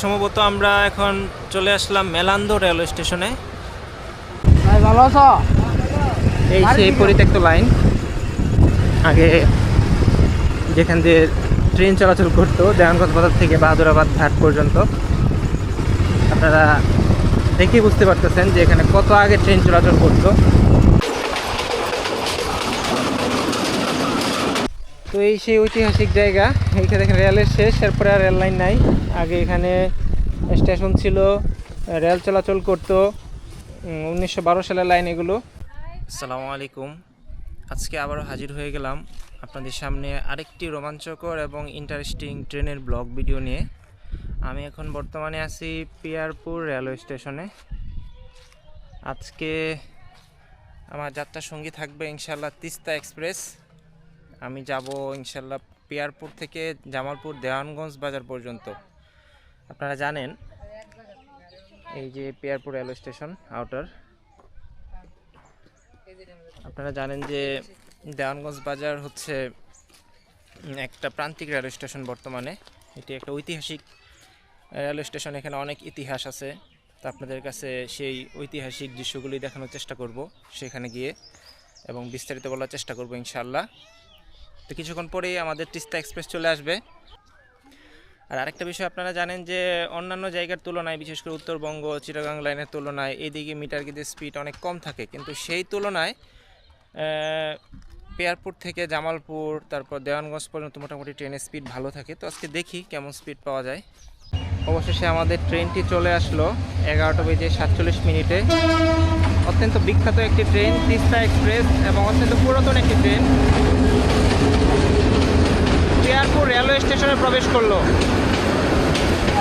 সম্ভবত আমরা এখন চলে আসলাম মেলান্দো রেলওয়ে স্টেশনে। ভাই ভালো আছো? এই সেই পরিত্যক্ত লাইন। আগে যেখান দিয়ে ট্রেন চলাচল করতো দেওয়ানগঞ্জ বাজার থেকে বাহাদুরাবাদ ঘাট পর্যন্ত। আপনারা দেখেই বুঝতে পারতেছেন যে এখানে কত আগে ট্রেন চলাচল করতো। তো এই সেই ঐতিহাসিক জায়গা এইখানে দেখেন রেলের শেষ এরপরে আর রেল লাইন নাই। আগে এখানে স্টেশন ছিল, রেল চলাচল করতো উনিশশো বারো সালের লাইন এগুলো। আসসালামু আলাইকুম। আজকে আবারও হাজির হয়ে গেলাম আপনাদের সামনে আরেকটি রোমাঞ্চকর এবং ইন্টারেস্টিং ট্রেনের ব্লগ ভিডিও নিয়ে। আমি এখন বর্তমানে আছি পিয়ারপুর রেলওয়ে স্টেশনে। আজকে আমার যাত্রা সঙ্গী থাকবে ইনশাল্লাহ তিস্তা এক্সপ্রেস। আমি যাব ইনশাল্লাহ পিয়ারপুর থেকে জামালপুর দেওয়ানগঞ্জ বাজার পর্যন্ত। আপনারা জানেন, এই যে পেয়ারপুর রেলওয়ে স্টেশন আউটার আপনারা জানেন যে দেওয়ানগঞ্জ বাজার হচ্ছে একটা প্রান্তিক রেলওয়ে স্টেশন বর্তমানে। এটি একটা ঐতিহাসিক রেলওয়ে স্টেশন, এখানে অনেক ইতিহাস আছে। তো আপনাদের কাছে সেই ঐতিহাসিক দৃশ্যগুলি দেখানোর চেষ্টা করব সেখানে গিয়ে এবং বিস্তারিত বলার চেষ্টা করব ইনশাল্লাহ তো কিছুক্ষণ পরেই আমাদের তিস্তা এক্সপ্রেস চলে আসবে। আর আরেকটা বিষয়, আপনারা জানেন যে অন্যান্য জায়গার তুলনায়, বিশেষ করে উত্তরবঙ্গ, চিটাগাং লাইনের তুলনায়, এদিকে মিটার গিদের স্পিড অনেক কম থাকে। কিন্তু সেই তুলনায় পেয়ারপুর থেকে জামালপুর, তারপর দেওয়ানগঞ্জ পর্যন্ত মোটামুটি ট্রেনের স্পিড ভালো থাকে। তো আজকে দেখি কেমন স্পিড পাওয়া যায়। অবশেষে আমাদের ট্রেনটি চলে আসলো এগারোটা বেজে সাতচল্লিশ মিনিটে। অত্যন্ত বিখ্যাত একটি ট্রেন তিস্তা এক্সপ্রেস এবং অত্যন্ত পুরাতন একটি ট্রেন পেয়ারপুর রেলওয়ে স্টেশনে প্রবেশ করল।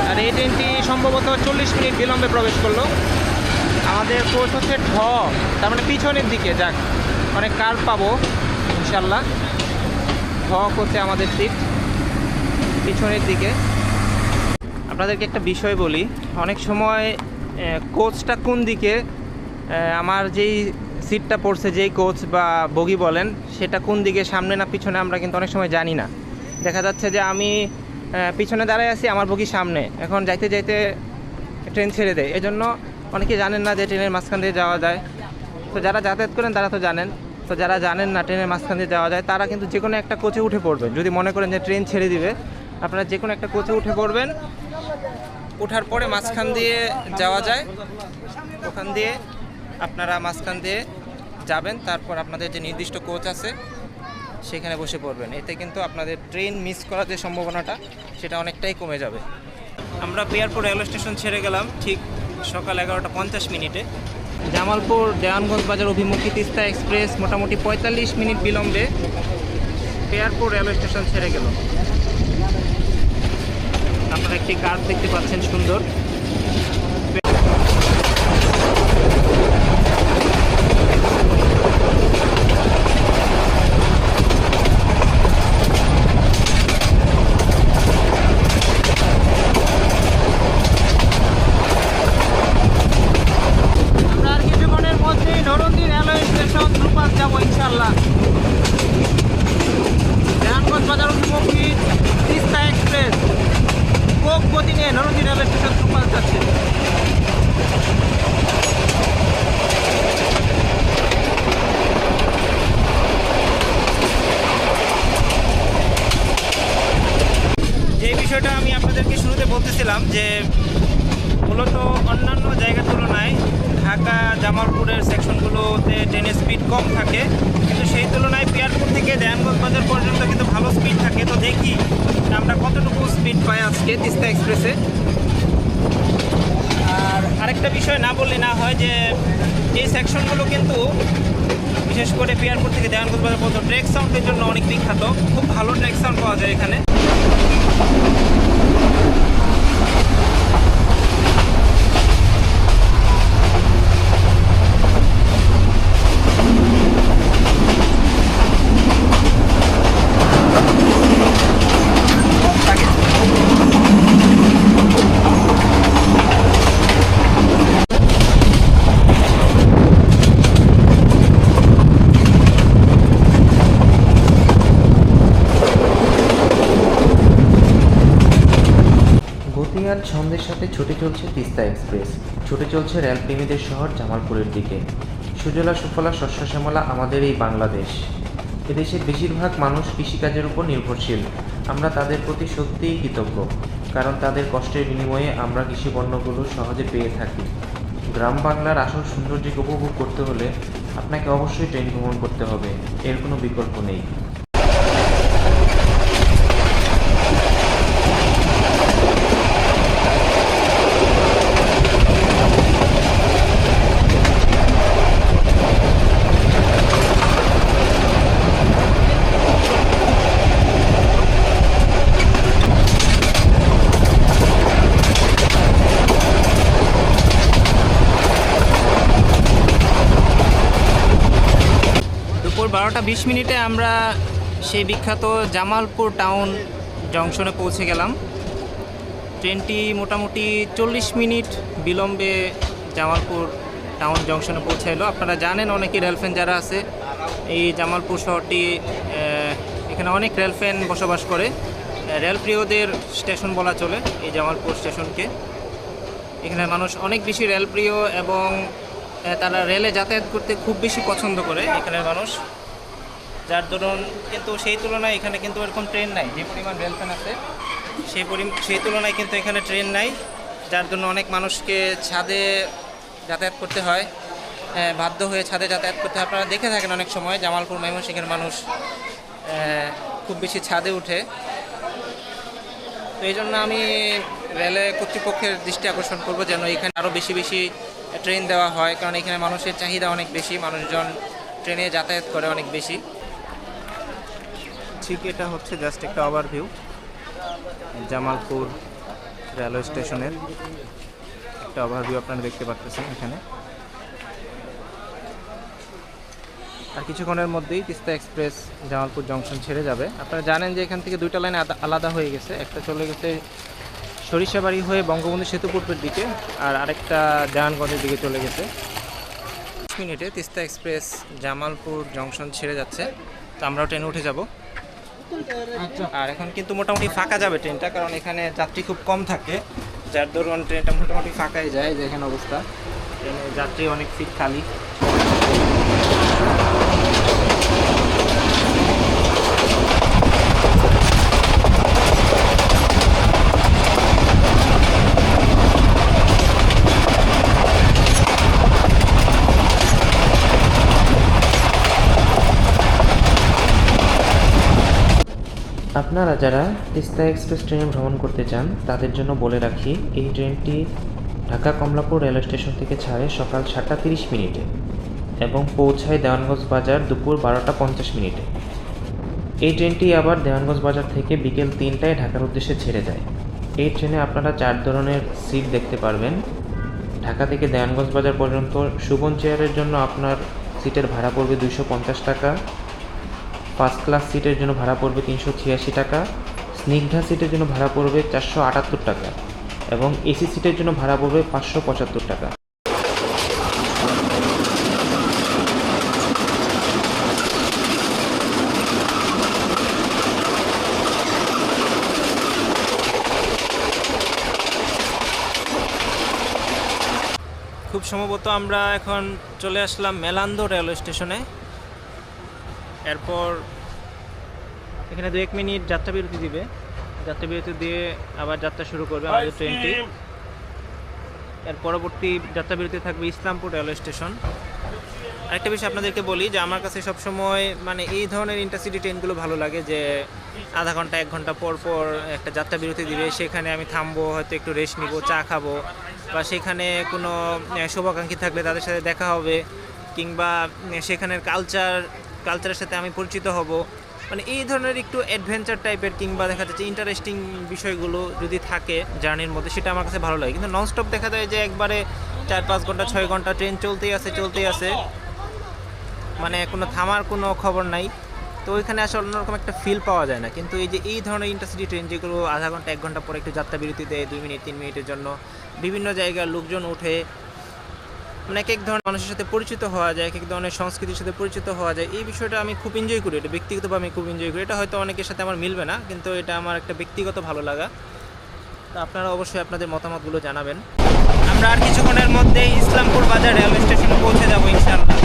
আর এই ট্রেনটি সম্ভবত চল্লিশ মিনিট বিলম্বে প্রবেশ করল। আমাদের কোচ হচ্ছে ঢ, তার মানে পিছনের দিকে, যাক, অনেক কার পাবো ইনশাল্লাহ ঢ হচ্ছে আমাদের সিট পিছনের দিকে। আপনাদেরকে একটা বিষয় বলি, অনেক সময় কোচটা কোন দিকে আমার যেই সিটটা পড়ছে, যেই কোচ বা বগি বলেন, সেটা কোন দিকে, সামনে না পিছনে আমরা কিন্তু অনেক সময় জানি না। দেখা যাচ্ছে যে আমি পিছনে দাঁড়ায় আছি, আমার বগি সামনে। এখন যাইতে যাইতে ট্রেন ছেড়ে দেয়। এজন্য অনেকে জানেন না যে ট্রেনের মাঝখান দিয়ে যাওয়া যায়। তো যারা যাতায়াত করেন, তারা তো জানেন। তো যারা জানেন না ট্রেনের মাঝখান দিয়ে যাওয়া যায়, তারা কিন্তু যে কোনো একটা কোচে উঠে পড়বেন। যদি মনে করেন যে ট্রেন ছেড়ে দিবে, আপনারা যে কোনো একটা কোচে উঠে পড়বেন। ওঠার পরে মাঝখান দিয়ে যাওয়া যায়। ওখান দিয়ে আপনারা মাঝখান দিয়ে যাবেন। তারপর আপনাদের যে নির্দিষ্ট কোচ আছে সেখানে বসে পড়বেন। এতে কিন্তু আপনাদের ট্রেন মিস করার যে সম্ভাবনাটা সেটা অনেকটাই কমে যাবে। আমরা পেয়ারপুর রেলওয়ে স্টেশন ছেড়ে গেলাম ঠিক সকাল এগারোটা পঞ্চাশ মিনিটে। জামালপুর দেওয়ানগঞ্জ বাজার অভিমুখী তিস্তা এক্সপ্রেস মোটামুটি পঁয়তাল্লিশ মিনিট বিলম্বে পেয়ারপুর রেলওয়ে স্টেশন ছেড়ে গেল। আপনারা একটি কার্ড দেখতে পাচ্ছেন সুন্দর আমরা আর কিছুক্ষণের মধ্যেই নরন্দি রেলওয়ে স্টেশন দ্রুপাত যাব ইনশাল্লাহ দেহানগঞ্জ বাজার অভিমুখী তিস্তা এক্সপ্রেস কোক গতি নিয়ে নরন্দি রেলওয়ে স্টেশন দ্রুপাত যাচ্ছে যে বিষয়টা আমি আপনাদেরকে শুরুতে বলতেছিলাম যে মূলত অন্যান্য জায়গার তুলনায় ঢাকা জামালপুরের সেকশনগুলোতে ট্রেনের স্পিড কম থাকে, কিন্তু সেই তুলনায় পিয়ারপুর থেকে দেয়ানগঞ্জ বাজার পর্যন্ত কিন্তু ভালো স্পিড থাকে। তো দেখি আমরা কতটুকু স্পিড পাই আজকে তিস্তা এক্সপ্রেসে আর আরেকটা বিষয় না বললে না হয় যে, এই সেকশনগুলো কিন্তু বিশেষ করে পিয়ারপুর থেকে দেয়ানগঞ্জ বাজার পর্যন্ত ট্রেক সাউন্ডের জন্য অনেক বিখ্যাত। খুব ভালো ট্রেক সাউন্ড পাওয়া যায় এখানে। চলছে তিস্তা এক্সপ্রেস। ছুটে চলছে রেলপ্রেমীদের শহর জামালপুরের দিকে। সুজলা, সুফলা, শস্য, শ্যামলা আমাদের এই বাংলাদেশ। এদেশের বেশিরভাগ মানুষ কৃষিকাজের উপর নির্ভরশীল। আমরা তাদের প্রতি সত্যিই কৃতজ্ঞ, কারণ তাদের কষ্টের বিনিময়ে আমরা কৃষি পণ্যগুলো সহজে পেয়ে থাকি। গ্রাম বাংলার আসল সৌন্দর্যকে উপভোগ করতে হলে আপনাকে অবশ্যই ট্রেন ভ্রমণ করতে হবে, এর কোনো বিকল্প নেই। দুপুর বিশ মিনিটে আমরা সেই বিখ্যাত জামালপুর টাউন জংশনে পৌঁছে গেলাম। ট্রেনটি মোটামুটি চল্লিশ মিনিট বিলম্বে জামালপুর টাউন জংশনে পৌঁছে এলো আপনারা জানেন অনেকেই রেলফ্যান যারা আছে, এই জামালপুর শহরটি এখানে অনেক রেলফ্যান বসবাস করে। রেলপ্রিয়দের স্টেশন বলা চলে এই জামালপুর স্টেশনকে। এখানে মানুষ অনেক বেশি রেলপ্রিয় এবং তারা রেলে যাতায়াত করতে খুব বেশি পছন্দ করে এখানের মানুষ। যার দরুন কিন্তু সেই তুলনায় এখানে কিন্তু এরকম ট্রেন নাই। যে পরিমাণ রেলফ্যান আছে সেই পরি সেই তুলনায় কিন্তু এখানে ট্রেন নাই যার জন্য অনেক মানুষকে ছাদে যাতায়াত করতে হয়। আহ, বাধ্য হয়ে ছাদে যাতায়াত করতে হয়। আপনারা দেখে থাকেন অনেক সময় জামালপুর ময়মনসিংহের মানুষ খুব বেশি ছাদে উঠে। তো এই জন্য আমি রেলে কর্তৃপক্ষের দৃষ্টি আকর্ষণ করব যেন এখানে আরও বেশি বেশি ট্রেন দেওয়া হয়। কারণ এখানে মানুষের চাহিদা অনেক বেশি মানুষজন ট্রেনে যাতায়াত করে অনেক বেশি। ঠিক, এটা হচ্ছে জাস্ট একটা ওভারভিউ জামালপুর রেলওয়ে স্টেশনের একটা ওভারভিউ আপনারা দেখতে পাচ্ছেন এখানে। আর কিছুক্ষণের মধ্যেই তিস্তা এক্সপ্রেস জামালপুর জংশন ছেড়ে যাবে। আপনারা জানেন যে এখান থেকে দুইটা লাইন আলাদা হয়ে গেছে। একটা চলে গেছে সরিষাবাড়ি হয়ে বঙ্গবন্ধু সেতু পূর্বের দিকে আর আরেকটা দেওয়ানগঞ্জের দিকে চলে গেছে। মিনিটে তিস্তা এক্সপ্রেস জামালপুর জংশন ছেড়ে যাচ্ছে। তো আমরাও ট্রেনে উঠে যাব। আর এখন কিন্তু মোটামুটি ফাঁকা যাবে ট্রেনটা, কারণ এখানে যাত্রী খুব কম থাকে। যার দরুন ট্রেনটা মোটামুটি ফাঁকাই যায় যে এখানে অবস্থা। ট্রেনে যাত্রী অনেক সিট খালি। আপনারা যারা তিস্তা এক্সপ্রেস ট্রেনে ভ্রমণ করতে চান, তাদের জন্য বলে রাখি, এই ট্রেনটি ঢাকা কমলাপুর রেলওয়ে স্টেশন থেকে ছাড়ে সকাল সাতটা তিরিশ মিনিটে এবং পৌঁছায় দেওয়ানগঞ্জ বাজার দুপুর বারোটা পঞ্চাশ মিনিটে। এই ট্রেনটি আবার দেওয়ানগঞ্জ বাজার থেকে বিকেল তিনটায় ঢাকার উদ্দেশ্যে ছেড়ে যায়। এই ট্রেনে আপনারা চার ধরনের সিট দেখতে পারবেন। ঢাকা থেকে দেওয়ানগঞ্জ বাজার পর্যন্ত সুবন চেয়ারের জন্য আপনার সিটের ভাড়া পড়বে দুশো পঞ্চাশ টাকা। ফার্স্ট ক্লাস সিটের জন্য ভাড়া পড়বে তিনশো ছিয়াশি টাকা, স্নিগ্ধা সিটের জন্য ভাড়া পড়বে চারশো আটাত্তর টাকা এবং এসি সিটের জন্য ভাড়া পড়বে পাঁচশো পঁচাত্তর টাকা। খুব সম্ভবত আমরা এখন চলে আসলাম মেলান্দো রেলওয়ে স্টেশনে। এরপর এখানে দু এক মিনিট যাত্রা বিরতি দিবে। যাত্রা বিরতি দিয়ে আবার যাত্রা শুরু করবে আমাদের ট্রেনটি এর পরবর্তী যাত্রা বিরতি থাকবে ইসলামপুর রেলওয়ে স্টেশন। আরেকটা বিষয় আপনাদেরকে বলি যে আমার কাছে সবসময় মানে এই ধরনের ইন্টারসিটি ট্রেনগুলো ভালো লাগে যে আধা ঘণ্টা এক ঘণ্টা পর পর একটা যাত্রা বিরতি দিবে। সেখানে আমি থামবো হয়তো একটু রেস্ট নিব চা খাব বা সেখানে কোনো শুভাকাঙ্ক্ষী থাকলে তাদের সাথে দেখা হবে কিংবা সেখানের কালচার কালচারের সাথে আমি পরিচিত হব। মানে এই ধরনের একটু অ্যাডভেঞ্চার টাইপের কিংবা দেখা যাচ্ছে ইন্টারেস্টিং বিষয়গুলো যদি থাকে জার্নির মধ্যে, সেটা আমার কাছে ভালো লাগে। কিন্তু ননস্টপ দেখা যায় যে একবারে চার পাঁচ ঘণ্টা, ছয় ঘণ্টা ট্রেন চলতেই আছে চলতেই আছে। মানে কোনো থামার কোনো খবর নাই। তো ওইখানে আসলে অন্যরকম একটা ফিল পাওয়া যায় না। কিন্তু এই যে এই ধরনের ইন্টারসিটি ট্রেন যেগুলো আধা ঘণ্টা, এক ঘণ্টা পরে একটু যাত্রা বিরতি দেয়, দুই মিনিট, তিন মিনিটের জন্য, বিভিন্ন জায়গার লোকজন উঠে মানে এক এক ধরনের মানুষের সাথে পরিচিত হওয়া যায়, এক এক ধরনের সংস্কৃতির সাথে পরিচিত হওয়া যায়, এই বিষয়টা আমি খুব এনজয় করি, এটা ব্যক্তিগতভাবে আমি খুব এনজয় করি। এটা হয়তো অনেকের সাথে আমার মিলবে না, কিন্তু এটা আমার একটা ব্যক্তিগত ভালো লাগা। তো আপনারা অবশ্যই আপনাদের মতামতগুলো জানাবেন। আমরা আর কিছুক্ষণের মধ্যে ইসলামপুর বাজার রেলওয়ে স্টেশনে পৌঁছে যাব ইনশাআল্লাহ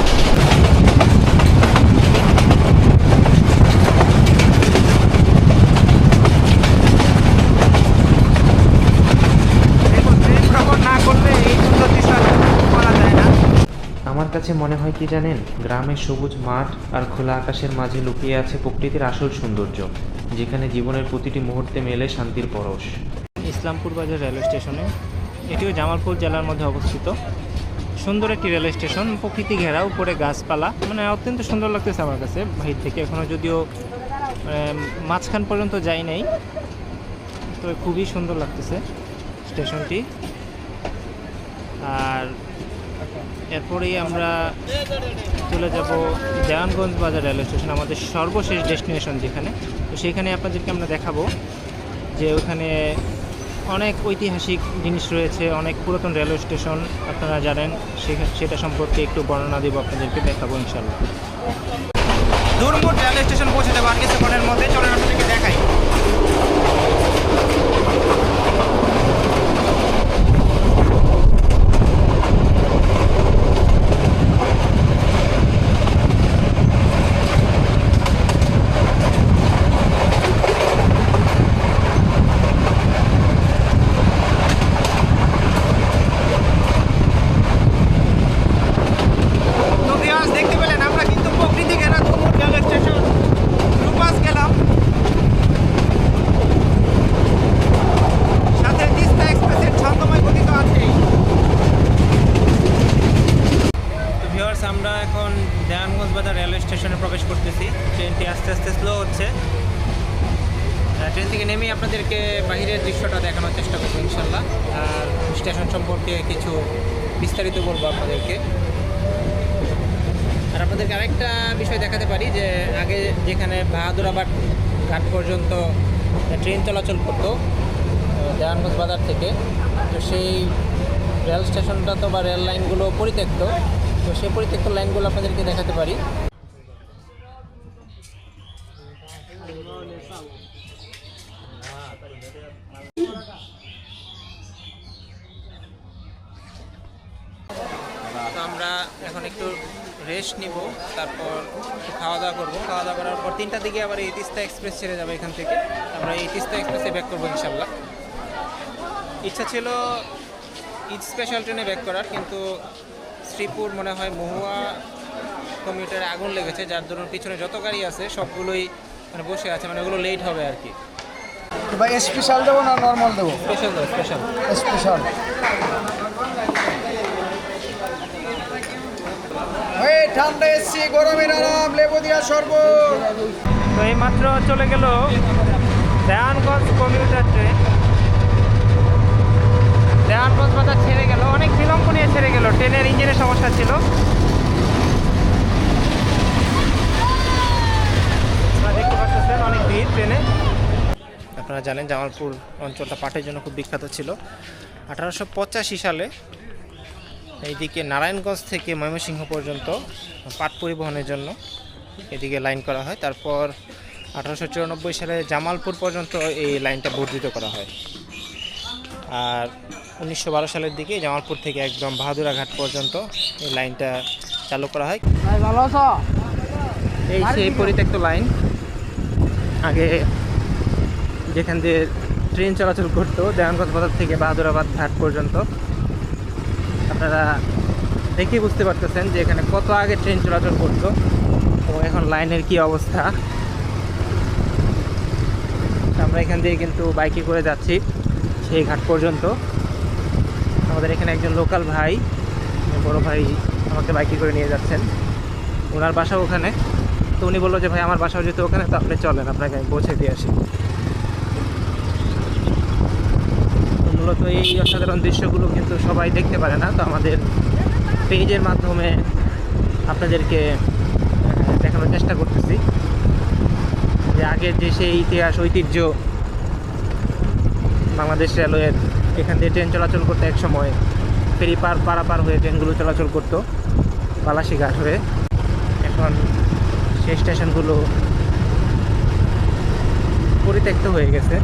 দেখুন ট্রেন ভ্রমণ না করলে এই সুন্দর দৃশ্য আসলে উপভোগ করা যায় না আমার কাছে মনে হয় কি জানেন? গ্রামের সবুজ মাঠ আর খোলা আকাশের মাঝে লুকিয়ে আছে প্রকৃতির আসল সৌন্দর্য, যেখানে জীবনের প্রতিটি মুহূর্তে মেলে শান্তির পরশ। ইসলামপুর বাজার রেলওয়ে স্টেশনে, এটিও জামালপুর জেলার মধ্যে অবস্থিত। সুন্দর একটি রেলওয়ে স্টেশন, প্রকৃতি ঘেরা, উপরে গাছপালা। মানে অত্যন্ত সুন্দর লাগতেছে আমার কাছে বাহির থেকে। এখনও যদিও মাঝখান পর্যন্ত যাই নাই, তবে খুবই সুন্দর লাগতেছে স্টেশনটি। আর এরপরেই আমরা চলে যাব দেওয়ানগঞ্জ বাজার রেলওয়ে স্টেশন, আমাদের সর্বশেষ ডেস্টিনেশন যেখানে। তো সেখানে আপনাদেরকে আমরা দেখাবো যে ওখানে অনেক ঐতিহাসিক জিনিস রয়েছে, অনেক পুরাতন রেলওয়ে স্টেশন আপনারা জানেন সেটা সম্পর্কে একটু বর্ণনা দেবো আপনাদেরকে, দেখাবো ইনশাল্লাহ দুর্মুট রেলওয়ে স্টেশন পৌঁছে যাব আর কিছুক্ষণের মধ্যে চলেন আপনাদেরকে দেখাই তো ভিউয়ার্স দেখতে পেলেন আমরা কিন্তু প্রকৃতি ঘেরা দুমুট রেলওয়ে স্টেশন রূপাস গেলাম সাথে তিস্তা এক্সপ্রেসের ছন্দময় গতি তো আছেই তো ভিউয়ার্স আমরা এখন দেয়ানগঞ্জ বাজার রেলওয়ে স্টেশনে প্রবেশ করতেছি ট্রেনটি আস্তে আস্তে স্লো হচ্ছে আহ, ট্রেন থেকে নেমেই আপনাদেরকে বাইরের দৃশ্যটা দেখানোর চেষ্টা করব ইনশাল্লাহ। আর স্টেশন সম্পর্কে কিছু বিস্তারিত বলব আপনাদেরকে। আর আপনাদেরকে আরেকটা বিষয় দেখাতে পারি যে আগে যেখানে বাহাদুরাবাদ ঘাট পর্যন্ত ট্রেন চলাচল করতো আহ, দেওয়ানগঞ্জ বাজার থেকে তো সেই রেল স্টেশনটা তো বা রেল লাইনগুলো পরিত্যক্ত তো সেই পরিত্যক্ত লাইনগুলো আপনাদেরকে দেখাতে পারি। তো আমরা এখন একটু রেস্ট নিব, তারপর খাওয়া দাওয়া করব। খাওয়া দাওয়া করার পর তিনটার দিকে আবার এই তিস্তা এক্সপ্রেস ছেড়ে যাবে এখান থেকে। আমরা এই তিস্তা এক্সপ্রেসে ব্যাক করব ইনশাল্লাহ ইচ্ছা ছিল ঈদ স্পেশাল ট্রেনে ব্যাক করার, কিন্তু শ্রীপুর মনে হয় মহুয়া কমিউটারে আগুন লেগেছে, যার জন্য পিছনে যত গাড়ি আছে সবগুলোই মানে বসে আছে মানে ওগুলো লেট হবে আর কি। ভাই স্পেশাল দেবো না নর্মাল দেবো? স্পেশাল স্পেশাল স্পেশাল ঠান্ডা এসছি গরমের আরাম লেবু দিয়া শরবত। তো এই মাত্র চলে গেল দেওয়ানগঞ্জ কমিউটার ট্রেন দেওয়ানগঞ্জ বাজার ছেড়ে গেল। অনেক বিলম্ব নিয়ে ছেড়ে গেল। ট্রেনের ইঞ্জিনের সমস্যা ছিল। দেখতে পাচ্ছেন অনেক ভিড় ট্রেনে। আপনারা জানেন জামালপুর অঞ্চলটা পাটের জন্য খুব বিখ্যাত ছিল। আঠারোশো পঁচাশি সালে এইদিকে নারায়ণগঞ্জ থেকে ময়মনসিংহ পর্যন্ত পাট পরিবহনের জন্য এদিকে লাইন করা হয়। তারপর আঠারোশো চুরানব্বই সালে জামালপুর পর্যন্ত এই লাইনটা বর্ধিত করা হয়। আর উনিশশো বারো সালের দিকে জামালপুর থেকে একদম বাহাদুরাঘাট পর্যন্ত এই লাইনটা চালু করা হয়। এই সেই পরিত্যক্ত লাইন। আগে যেখান দিয়ে ট্রেন চলাচল করতো, দেওয়ানগঞ্জ বাজার থেকে বাহাদুরাবাদ ঘাট পর্যন্ত। আপনারা দেখেই বুঝতে পারতেছেন যে এখানে কত আগে ট্রেন চলাচল করতো এবং এখন লাইনের কি অবস্থা। আমরা এখান দিয়ে কিন্তু বাইকে করে যাচ্ছি সেই ঘাট পর্যন্ত। আমাদের এখানে একজন লোকাল ভাই, বড় ভাই আমাকে বাইকে করে নিয়ে যাচ্ছেন। ওনার বাসা ওখানে। তো উনি বলল যে, ভাই, আমার বাসাও যেহেতু ওখানে, তো আপনি চলেন, আপনাকে আমি পৌঁছে দিয়ে আসি তো মূলত এই অসাধারণ দৃশ্যগুলো কিন্তু সবাই দেখতে পারে না। তো আমাদের পেজের মাধ্যমে আপনাদেরকে দেখানোর চেষ্টা করতেছি যে আগের যে সেই ইতিহাস, ঐতিহ্য বাংলাদেশ রেলওয়ের এখান দিয়ে ট্রেন চলাচল করতে এক সময় ফেরি পার, পারাপার হয়ে ট্রেনগুলো চলাচল করতো বালাসীঘাট হয়ে। এখন সেই স্টেশনগুলো পরিত্যক্ত হয়ে গেছে।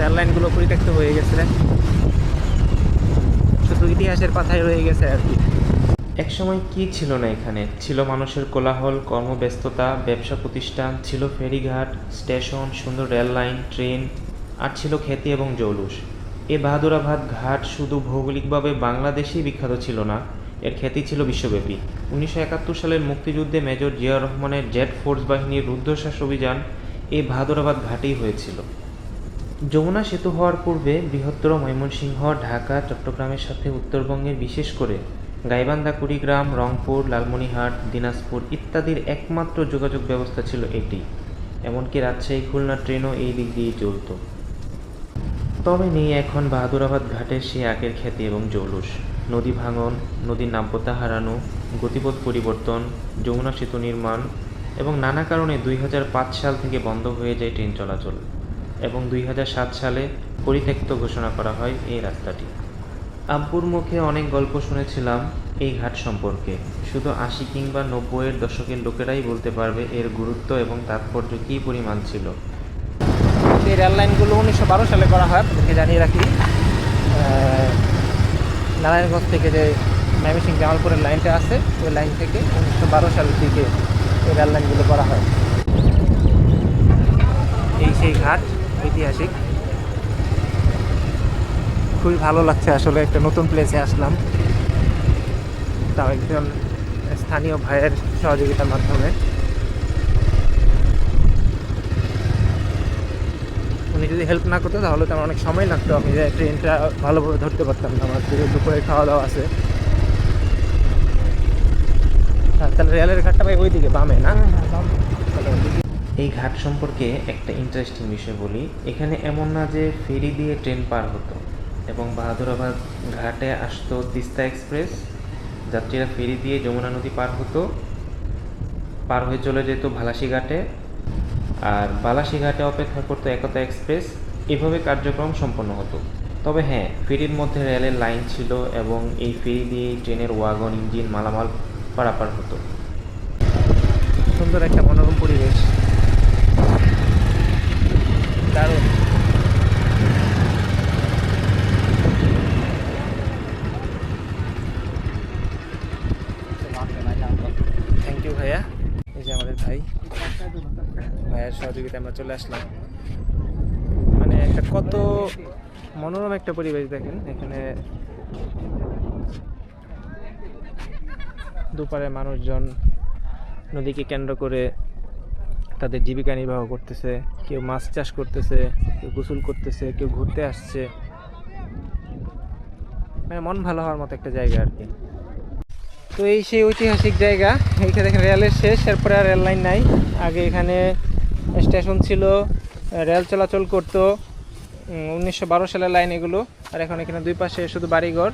রেল লাইনগুলো পরিত্যক্ত হয়ে গেছে। শুধু ইতিহাসের পাথায় রয়ে গেছে আর কি। একসময় কি ছিল না এখানে? ছিল মানুষের কোলাহল, কর্মব্যস্ততা, ব্যবসা প্রতিষ্ঠান, ছিল ফেরিঘাট, স্টেশন, সুন্দর রেল লাইন, ট্রেন, আর ছিল খ্যাতি এবং জৌলুস। এ বাহাদুরাবাদ ঘাট শুধু ভৌগোলিকভাবে বাংলাদেশেই বিখ্যাত ছিল না, এর খ্যাতি ছিল বিশ্বব্যাপী। উনিশশো একাত্তর সালের মুক্তিযুদ্ধে মেজর জিয়া রহমানের জেট ফোর্স বাহিনীর রুদ্ধশ্বাস অভিযান এই বাহাদুরাবাদ ঘাটেই হয়েছিল। যমুনা সেতু হওয়ার পূর্বে বৃহত্তর ময়মনসিংহ, ঢাকা, চট্টগ্রামের সাথে উত্তরবঙ্গের বিশেষ করে গাইবান্ধা, কুড়িগ্রাম, রংপুর, লালমনিরহাট, দিনাজপুর ইত্যাদির একমাত্র যোগাযোগ ব্যবস্থা ছিল এটি। এমনকি রাজশাহী, খুলনা ট্রেনও এই দিক দিয়েই চলত। তবে নেই এখন বাহাদুরাবাদ ঘাটের সেই আগের খ্যাতি এবং জৌলুস। নদী ভাঙন, নদীর নাব্যতা হারানো, গতিপথ পরিবর্তন, যমুনা সেতু নির্মাণ এবং নানা কারণে দুই হাজার পাঁচ সাল থেকে বন্ধ হয়ে যায় ট্রেন চলাচল। এবং দুই হাজার সাত সালে পরিত্যক্ত ঘোষণা করা হয় এই রাস্তাটি। আব্বুর মুখে অনেক গল্প শুনেছিলাম এই ঘাট সম্পর্কে। শুধু আশি কিংবা নব্বইয়ের দশকের লোকেরাই বলতে পারবে এর গুরুত্ব এবং তাৎপর্য কী পরিমাণ ছিল। এই রেল লাইনগুলো উনিশশো বারো সালে করা হয়, আপনাদেরকে জানিয়ে রাখি। নারায়ণগঞ্জ থেকে যে ময়মনসিং জামালপুরের লাইনটা আছে, ওই লাইন থেকে উনিশশো বারো সালের দিকে এই রেল লাইনগুলো করা হয়। এই সেই ঘাট ঐতিহাসিক। খুবই ভালো লাগছে আসলে একটা নতুন প্লেসে আসলাম। তাও একজন স্থানীয় ভাইয়ের সহযোগিতার মাধ্যমে। উনি যদি হেল্প না করতো তাহলে তো আমার অনেক সময় লাগতো। আমি যে ট্রেনটা ভালোভাবে ধরতে পারতাম না। আমার দুপুরে খাওয়া দাওয়া আছে। তাহলে রেলের ঘাটটা ভাই ওইদিকে বামে না? তাহলে ওইদিকে- এই ঘাট সম্পর্কে একটা ইন্টারেস্টিং বিষয় বলি। এখানে এমন না যে ফেরি দিয়ে ট্রেন পার হতো এবং বাহাদুরাবাদ ঘাটে আসতো তিস্তা এক্সপ্রেস। যাত্রীরা ফেরি দিয়ে যমুনা নদী পার হতো, পার হয়ে চলে যেত ভালাসি ঘাটে। আর বালাসি ঘাটে অপেক্ষা করতো একতা এক্সপ্রেস। এভাবে কার্যক্রম সম্পন্ন হতো। তবে হ্যাঁ ফেরির মধ্যে রেলের লাইন ছিল এবং এই ফেরি দিয়ে ট্রেনের ওয়াগন, ইঞ্জিন, মালামাল পারাপার হতো। সুন্দর একটা মনোরম পরিবেশ দারুণ থ্যাংক ইউ ভাইয়া। এই যে আমাদের ভাই। ভাইয়ের সহযোগিতা আমরা চলে আসলাম। মানে একটা কত মনোরম একটা পরিবেশ দেখেন। এখানে দুপারে মানুষজন নদীকে কেন্দ্র করে তাদের জীবিকা নির্বাহ করতেছে। কেউ মাছ চাষ করতেছে, কেউ গোসল করতেছে, কেউ ঘুরতে আসছে। মানে মন ভালো হওয়ার মতো একটা জায়গা আর কি। তো এই সেই ঐতিহাসিক জায়গা, এইখানে দেখেন রেলের শেষ, এরপরে আর রেল লাইন নাই। আগে এখানে স্টেশন ছিল, রেল চলাচল করতো উনিশশো বারো সালের লাইন এগুলো। আর এখন এখানে দুই পাশে শুধু বাড়িঘর।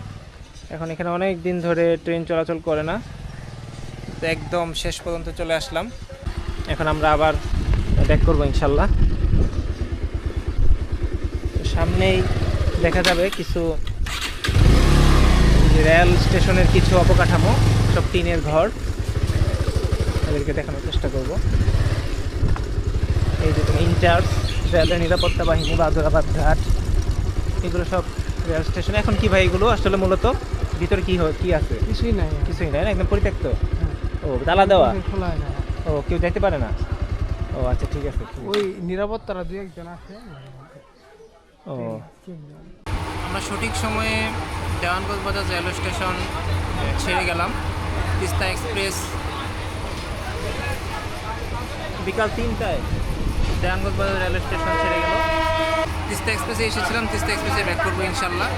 এখন এখানে অনেক দিন ধরে ট্রেন চলাচল করে না। তো একদম শেষ পর্যন্ত চলে আসলাম। এখন আমরা আবার ব্যাক করব ইনশাল্লাহ। সামনেই দেখা যাবে কিছু রেল স্টেশনের কিছু অবকাঠামো সব টিনের ঘর। তাদেরকে দেখানোর চেষ্টা করব। এই যে ইনচার্জ রেলের নিরাপত্তা বাহিনী বাদুরাবাদ ঘাট এগুলো সব রেল স্টেশন। এখন কি ভাই এগুলো? আসলে মূলত ভিতরে কি হয় কি আছে? কিছুই নাই। কিছুই নাই না? একদম পরিত্যক্ত? ও তালা দেওয়া? ও কেউ দেখতে পারে না? ও আচ্ছা ঠিক আছে ওই নিরাপত্তারা দুই একজন আছে। ও। আমরা সঠিক সময়ে দেওয়ানগঞ্জ বাজার রেলওয়ে স্টেশন ছেড়ে গেলাম। তিস্তা এক্সপ্রেস বিকাল তিনটায়। দেওয়ানগঞ্জ বাজার রেলওয়ে স্টেশন ছেড়ে গেল। তিস্তা এক্সপ্রেসে এসেছিলাম তিস্তা এক্সপ্রেসে ব্যাক করব ইনশাল্লাহ।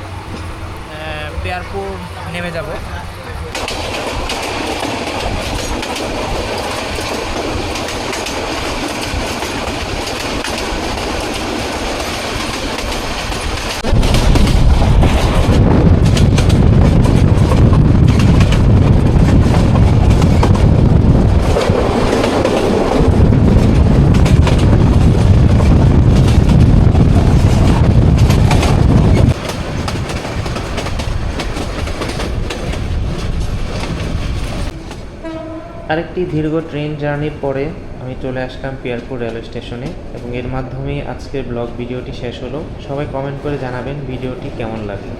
পেয়ারপুর নেমে যাব। আরেকটি দীর্ঘ ট্রেন জার্নির পরে আমি চলে আসলাম পিয়ারপুর রেলওয়ে স্টেশনে এবং এর মাধ্যমেই আজকের ব্লগ ভিডিওটি শেষ হলো। সবাই কমেন্ট করে জানাবেন ভিডিওটি কেমন লাগল।